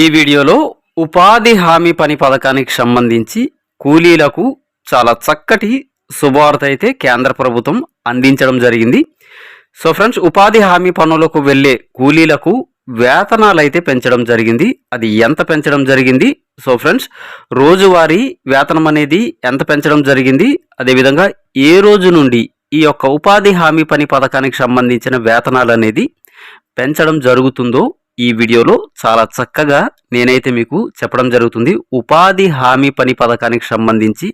ఈ వీడియోలో ఉపాధి హామీ పని పథకానికి సంబంధించి కూలీలకు చాలా చక్కటి శుభవార్త అయితే కేంద్ర ప్రభుత్వం అందించడం జరిగింది. సో ఫ్రెండ్స్ ఉపాధి హామీ పనులకు వెళ్ళే కూలీలకు వేతనాలు అయితే పెంచడం జరిగింది. అది ఎంత పెంచడం జరిగింది? సో ఫ్రెండ్స్ రోజువారీ వేతనం అనేది ఎంత పెంచడం జరిగింది? అదేవిధంగా ఏ రోజు నుండి ఈ యొక్క ఉపాధి హామీ పని పథకానికి సంబంధించిన వేతనాలు అనేది పెంచడం జరుగుతుందో ఈ వీడియోలో చాలా చక్కగా నేనైతే మీకు చెప్పడం జరుగుతుంది. ఉపాధి హామీ పని పథకానికి సంబంధించి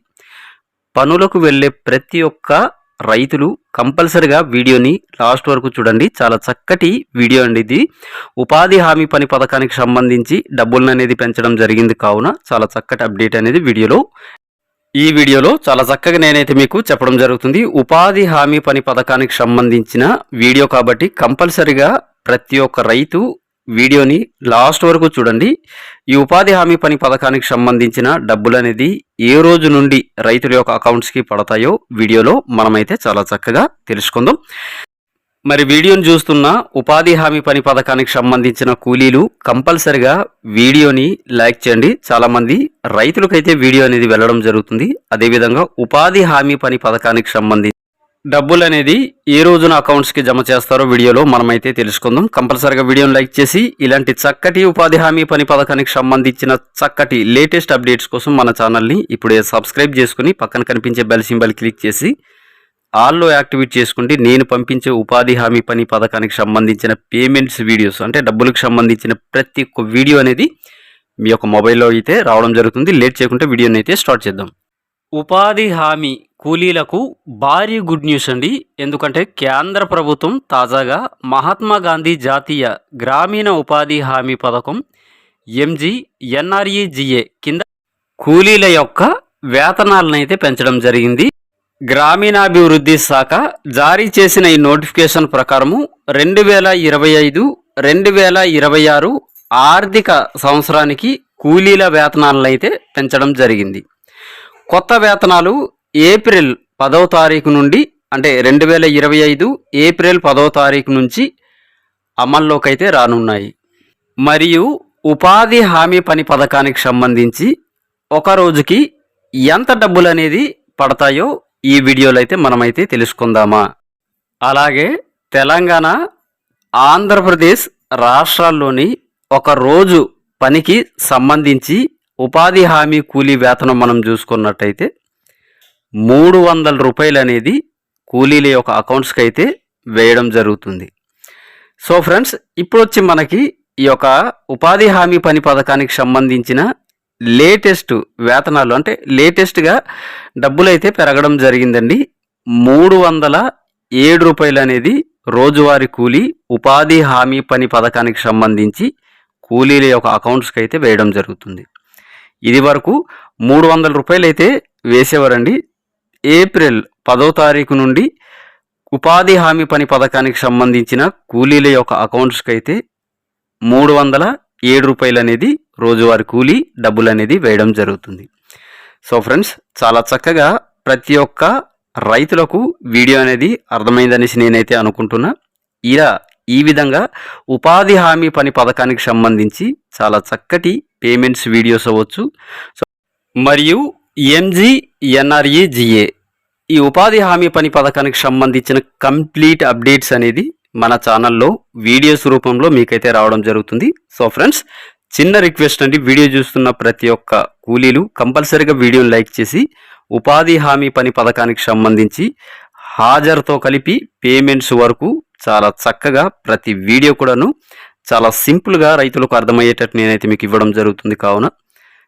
పనులకు వెళ్ళే ప్రతి ఒక్క రైతులు కంపల్సరిగా వీడియోని లాస్ట్ వరకు చూడండి. చాలా చక్కటి వీడియో అండి ఇది. ఉపాధి హామీ పని పథకానికి సంబంధించి డబ్బులను అనేది పెంచడం జరిగింది కావున చాలా చక్కటి అప్డేట్ అనేది వీడియోలో. ఈ వీడియోలో చాలా చక్కగా నేనైతే మీకు చెప్పడం జరుగుతుంది. ఉపాధి హామీ పని పథకానికి సంబంధించిన వీడియో కాబట్టి కంపల్సరిగా ప్రతి ఒక్క రైతు వీడియోని లాస్ట్ వరకు చూడండి. ఈ ఉపాధి హామీ పని పథకానికి సంబంధించిన డబ్బులు అనేది ఏ రోజు నుండి రైతుల యొక్క అకౌంట్స్కి పడతాయో వీడియోలో మనమైతే చాలా చక్కగా తెలుసుకుందాం. మరి వీడియోని చూస్తున్న ఉపాధి హామీ పని పథకానికి సంబంధించిన కూలీలు కంపల్సరిగా వీడియోని లైక్ చేయండి. చాలామంది రైతులకైతే వీడియో అనేది వెళ్ళడం జరుగుతుంది. అదేవిధంగా ఉపాధి హామీ పని పథకానికి సంబంధించి డబ్బులు అనేది ఏ రోజున అకౌంట్స్కి జమ చేస్తారో వీడియోలో మనమైతే తెలుసుకుందాం. కంపల్సరిగా వీడియోని లైక్ చేసి ఇలాంటి చక్కటి ఉపాధి హామీ పని పథకానికి సంబంధించిన చక్కటి లేటెస్ట్ అప్డేట్స్ కోసం మన ఛానల్ని ఇప్పుడే సబ్స్క్రైబ్ చేసుకుని పక్కన కనిపించే బెల్ సింబల్ క్లిక్ చేసి ఆల్లో యాక్టివేట్ చేసుకుంటే నేను పంపించే ఉపాధి హామీ పని పథకానికి సంబంధించిన పేమెంట్స్ వీడియోస్ అంటే డబ్బులకు సంబంధించిన ప్రతి ఒక్క వీడియో అనేది మీ యొక్క మొబైల్లో అయితే రావడం జరుగుతుంది. లేట్ చేయకుండా వీడియోని అయితే స్టార్ట్ చేద్దాం. ఉపాధి హామీ కూలీలకు భారీ గుడ్ న్యూస్ అండి. ఎందుకంటే కేంద్ర ప్రభుత్వం తాజాగా మహాత్మా గాంధీ జాతీయ గ్రామీణ ఉపాధి హామీ పథకం ఎంజీ ఎన్ఆర్ఈజిఏ కింద కూలీల యొక్క వేతనాలను అయితే పెంచడం జరిగింది. గ్రామీణాభివృద్ధి శాఖ జారీ చేసిన ఈ నోటిఫికేషన్ ప్రకారము రెండు వేల ఇరవై ఐదు రెండు వేల ఇరవై ఆరు ఆర్థిక సంవత్సరానికి కూలీల వేతనాలను అయితే పెంచడం జరిగింది. కొత్త వేతనాలు ఏప్రిల్ పదవ తారీఖు నుండి అంటే రెండు వేల ఇరవై ఐదు ఏప్రిల్ పదవ తారీఖు నుంచి అమల్లోకి అయితే రానున్నాయి. మరియు ఉపాధి హామీ పని పథకానికి సంబంధించి ఒక రోజుకి ఎంత డబ్బులు అనేది పడతాయో ఈ వీడియోలో అయితే మనమైతే తెలుసుకుందామా. అలాగే తెలంగాణ ఆంధ్రప్రదేశ్ రాష్ట్రాల్లోని ఒక రోజు పనికి సంబంధించి ఉపాధి హామీ కూలీ వేతనం మనం చూసుకున్నట్టయితే మూడు వందల రూపాయలు అనేది కూలీల యొక్క అకౌంట్స్కి అయితే వేయడం జరుగుతుంది. సో ఫ్రెండ్స్ ఇప్పుడు వచ్చి మనకి ఈ యొక్క ఉపాధి హామీ పని పథకానికి సంబంధించిన లేటెస్ట్ వేతనాలు అంటే లేటెస్ట్గా డబ్బులు అయితే పెరగడం జరిగిందండి. మూడు వందల ఏడు రూపాయలు అనేది రోజువారీ కూలీ ఉపాధి హామీ పని పథకానికి సంబంధించి కూలీల యొక్క అకౌంట్స్కి అయితే వేయడం జరుగుతుంది. ఇది వరకు మూడు వందల రూపాయలు అయితే వేసేవారండి. ఏప్రిల్ పదో తారీఖు నుండి ఉపాధి హామీ పని పథకానికి సంబంధించిన కూలీల యొక్క అకౌంట్స్కి అయితే మూడు వందల ఏడు రూపాయలు అనేది రోజువారి కూలీ డబ్బులు అనేది వేయడం జరుగుతుంది. సో ఫ్రెండ్స్ చాలా చక్కగా ప్రతి ఒక్క రైతులకు వీడియో అనేది అర్థమైందనేసి నేనైతే అనుకుంటున్నా. ఇలా ఈ విధంగా ఉపాధి హామీ పని పథకానికి సంబంధించి చాలా చక్కటి పేమెంట్స్ వీడియోస్ అవ్వచ్చు. సో మరియు ఎంజీఎన్ఆర్ఈజిఏ ఈ ఉపాధి హామీ పని పథకానికి సంబంధించిన కంప్లీట్ అప్డేట్స్ అనేది మన ఛానల్లో వీడియోస్ రూపంలో మీకైతే రావడం జరుగుతుంది. సో ఫ్రెండ్స్ చిన్న రిక్వెస్ట్ అండి. వీడియో చూస్తున్న ప్రతి ఒక్క కూలీలు కంపల్సరీగా వీడియోని లైక్ చేసి ఉపాధి హామీ పని పథకానికి సంబంధించి హాజరుతో కలిపి పేమెంట్స్ వరకు చాలా చక్కగా ప్రతి వీడియో కూడాను చాలా సింపుల్గా రైతులకు అర్థమయ్యేటట్టు నేనైతే మీకు ఇవ్వడం జరుగుతుంది కావున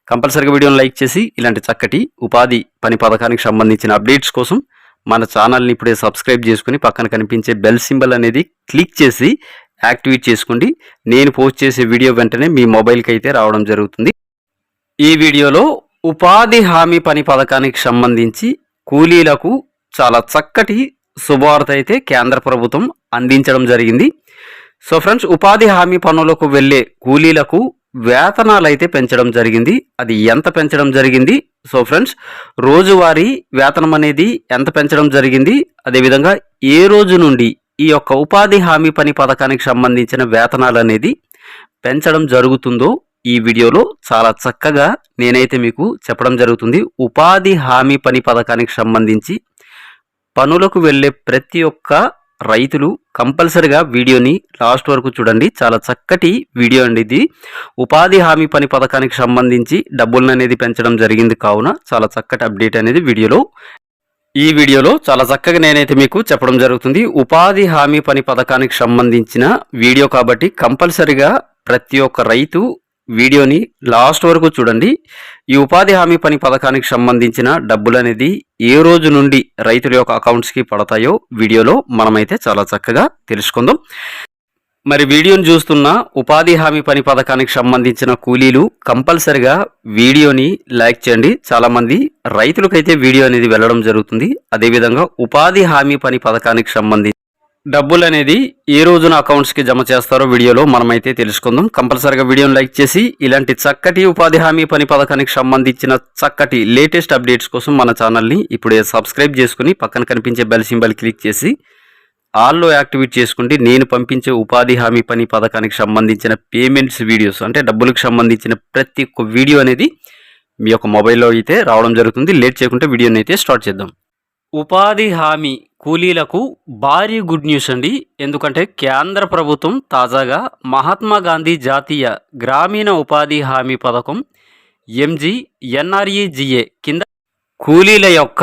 కంపల్సరీగా వీడియోని లైక్ చేసి ఇలాంటి చక్కటి ఉపాధి పని పథకానికి సంబంధించిన అప్డేట్స్ కోసం మన ఛానల్ని ఇప్పుడే సబ్స్క్రైబ్ చేసుకుని పక్కన కనిపించే బెల్ సింబల్ అనేది క్లిక్ చేసి యాక్టివేట్ చేసుకోండి. నేను పోస్ట్ చేసే వీడియో వెంటనే మీ మొబైల్కి అయితే రావడం జరుగుతుంది. ఈ వీడియోలో ఉపాధి హామీ పని పథకానికి సంబంధించి కూలీలకు చాలా చక్కటి శుభవార్త అయితే కేంద్ర ప్రభుత్వం అందించడం జరిగింది. సో ఫ్రెండ్స్ ఉపాధి హామీ పనులకు వెళ్ళే కూలీలకు వేతనాలు అయితే పెంచడం జరిగింది. అది ఎంత పెంచడం జరిగింది? సో ఫ్రెండ్స్ రోజువారీ వేతనం అనేది ఎంత పెంచడం జరిగింది? అదేవిధంగా ఏ రోజు నుండి ఈ యొక్క ఉపాధి హామీ పని పథకానికి సంబంధించిన వేతనాలు అనేది పెంచడం జరుగుతుందో ఈ వీడియోలో చాలా చక్కగా నేనైతే మీకు చెప్పడం జరుగుతుంది. ఉపాధి హామీ పని పథకానికి సంబంధించి పనులకు వెళ్ళే ప్రతి ఒక్క రైతులు కంపల్సరిగా వీడియోని లాస్ట్ వరకు చూడండి. చాలా చక్కటి వీడియో అండి ఇది. ఉపాధి హామీ పని పథకానికి సంబంధించి డబ్బులను అనేది పెంచడం జరిగింది కావున చాలా చక్కటి అప్డేట్ అనేది వీడియోలో. ఈ వీడియోలో చాలా చక్కగా నేనైతే మీకు చెప్పడం జరుగుతుంది. ఉపాధి హామీ పని పథకానికి సంబంధించిన వీడియో కాబట్టి కంపల్సరిగా ప్రతి ఒక్క రైతు వీడియోని లాస్ట్ వరకు చూడండి. ఈ ఉపాధి హామీ పని పథకానికి సంబంధించిన డబ్బులు అనేది ఏ రోజు నుండి రైతుల యొక్క అకౌంట్స్కి పడతాయో వీడియోలో మనమైతే చాలా చక్కగా తెలుసుకుందాం. మరి వీడియోని చూస్తున్న ఉపాధి హామీ పని పథకానికి సంబంధించిన కూలీలు కంపల్సరిగా వీడియోని లైక్ చేయండి. చాలామంది రైతులకైతే వీడియో అనేది వెళ్ళడం జరుగుతుంది. అదేవిధంగా ఉపాధి హామీ పని పథకానికి సంబంధించి డబ్బులు అనేది ఏ రోజున అకౌంట్స్కి జమ చేస్తారో వీడియోలో మనమైతే తెలుసుకుందాం. కంపల్సరిగా వీడియోని లైక్ చేసి ఇలాంటి చక్కటి ఉపాధి హామీ పని పథకానికి సంబంధించిన చక్కటి లేటెస్ట్ అప్డేట్స్ కోసం మన ఛానల్ని ఇప్పుడే సబ్స్క్రైబ్ చేసుకుని పక్కన కనిపించే బెల్ సింబల్ క్లిక్ చేసి ఆల్లో యాక్టివేట్ చేసుకుంటే నేను పంపించే ఉపాధి హామీ పని పథకానికి సంబంధించిన పేమెంట్స్ వీడియోస్ అంటే డబ్బులకు సంబంధించిన ప్రతి ఒక్క వీడియో అనేది మీ యొక్క మొబైల్లో అయితే రావడం జరుగుతుంది. లేట్ చేయకుండా వీడియోని అయితే స్టార్ట్ చేద్దాం. ఉపాధి హామీ కూలీలకు భారీ గుడ్ న్యూస్ అండి. ఎందుకంటే కేంద్ర ప్రభుత్వం తాజాగా మహాత్మా గాంధీ జాతీయ గ్రామీణ ఉపాధి హామీ పథకం ఎంజీ ఎన్ఆర్ఈజిఏ కింద కూలీల యొక్క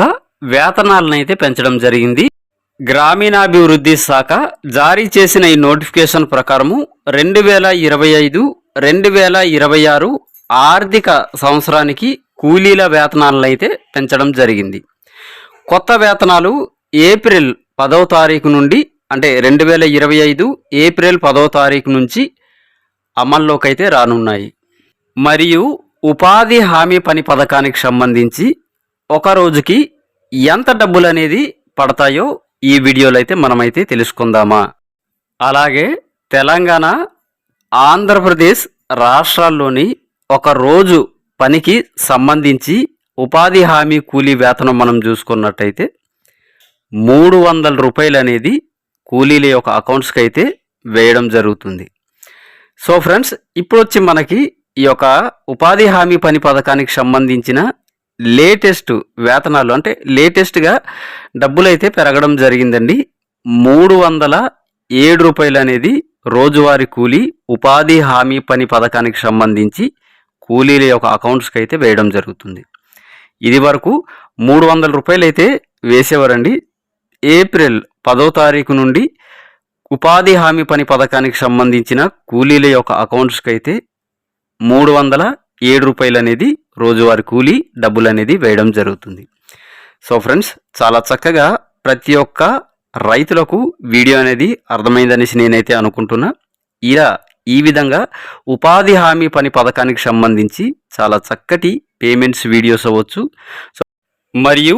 వేతనాలను అయితే పెంచడం జరిగింది. గ్రామీణాభివృద్ధి శాఖ జారీ చేసిన ఈ నోటిఫికేషన్ ప్రకారము రెండు వేల ఇరవై ఐదు రెండు వేల ఇరవై ఆరు ఆర్థిక సంవత్సరానికి కూలీల వేతనాలను అయితే పెంచడం జరిగింది. కొత్త వేతనాలు ఏప్రిల్ పదవ తారీఖు నుండి అంటే రెండు వేల ఇరవై ఐదు ఏప్రిల్ పదవ తారీఖు నుంచి అమల్లోకి అయితే రానున్నాయి. మరియు ఉపాధి హామీ పని పథకానికి సంబంధించి ఒక రోజుకి ఎంత డబ్బులు అనేది పడతాయో ఈ వీడియోలో అయితే మనమైతే తెలుసుకుందామా. అలాగే తెలంగాణ ఆంధ్రప్రదేశ్ రాష్ట్రాల్లోని ఒక రోజు పనికి సంబంధించి ఉపాధి హామీ కూలీ వేతనం మనం చూసుకున్నట్టయితే మూడు వందల రూపాయలు అనేది కూలీల యొక్క అకౌంట్స్కి అయితే వేయడం జరుగుతుంది. సో ఫ్రెండ్స్ ఇప్పుడు వచ్చి మనకి ఈ యొక్క ఉపాధి హామీ పని పథకానికి సంబంధించిన లేటెస్ట్ వేతనాలు అంటే లేటెస్ట్గా డబ్బులు అయితే పెరగడం జరిగిందండి. మూడు వందల ఏడు రూపాయలు అనేది రోజువారీ కూలీ ఉపాధి హామీ పని పథకానికి సంబంధించి కూలీల యొక్క అకౌంట్స్కి అయితే వేయడం జరుగుతుంది. ఇది వరకు మూడు వందల రూపాయలు అయితే వేసేవారండి. ఏప్రిల్ పదో తారీఖు నుండి ఉపాధి హామీ పని పథకానికి సంబంధించిన కూలీల యొక్క అకౌంట్స్కి అయితే మూడు వందల ఏడు రూపాయలు అనేది రోజువారి కూలీ డబ్బులు అనేది వేయడం జరుగుతుంది. సో ఫ్రెండ్స్ చాలా చక్కగా ప్రతి ఒక్క రైతులకు వీడియో అనేది అర్థమైందనేసి నేనైతే అనుకుంటున్నా. ఇలా ఈ విధంగా ఉపాధి హామీ పని పథకానికి సంబంధించి చాలా చక్కటి పేమెంట్స్ వీడియోస్ అవ్వచ్చు. సో మరియు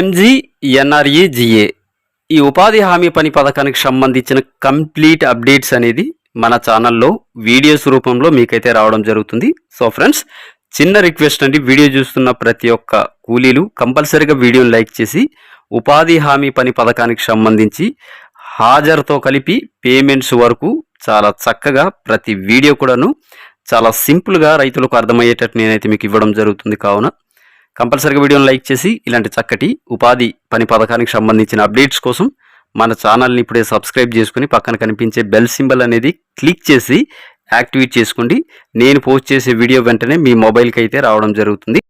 ఎంజీ ఎన్ఆర్ఈజిఏ ఈ ఉపాధి హామీ పని పథకానికి సంబంధించిన కంప్లీట్ అప్డేట్స్ అనేది మన ఛానల్లో వీడియోస్ రూపంలో మీకైతే రావడం జరుగుతుంది. సో ఫ్రెండ్స్ చిన్న రిక్వెస్ట్ అండి. వీడియో చూస్తున్న ప్రతి ఒక్క కూలీలు కంపల్సరీగా వీడియోని లైక్ చేసి ఉపాధి హామీ పని పథకానికి సంబంధించి హాజరుతో కలిపి పేమెంట్స్ వరకు చాలా చక్కగా ప్రతి వీడియో కూడాను చాలా సింపుల్గా రైతులకు అర్థమయ్యేటట్టు నేనైతే మీకు ఇవ్వడం జరుగుతుంది కావున కంపల్సరీగా వీడియోని లైక్ చేసి ఇలాంటి చక్కటి ఉపాధి పని పథకానికి సంబంధించిన అప్డేట్స్ కోసం మన ఛానల్ని ఇప్పుడే సబ్స్క్రైబ్ చేసుకుని పక్కన కనిపించే బెల్ సింబల్ అనేది క్లిక్ చేసి యాక్టివేట్ చేసుకోండి. నేను పోస్ట్ చేసే వీడియో వెంటనే మీ మొబైల్కి అయితే రావడం జరుగుతుంది.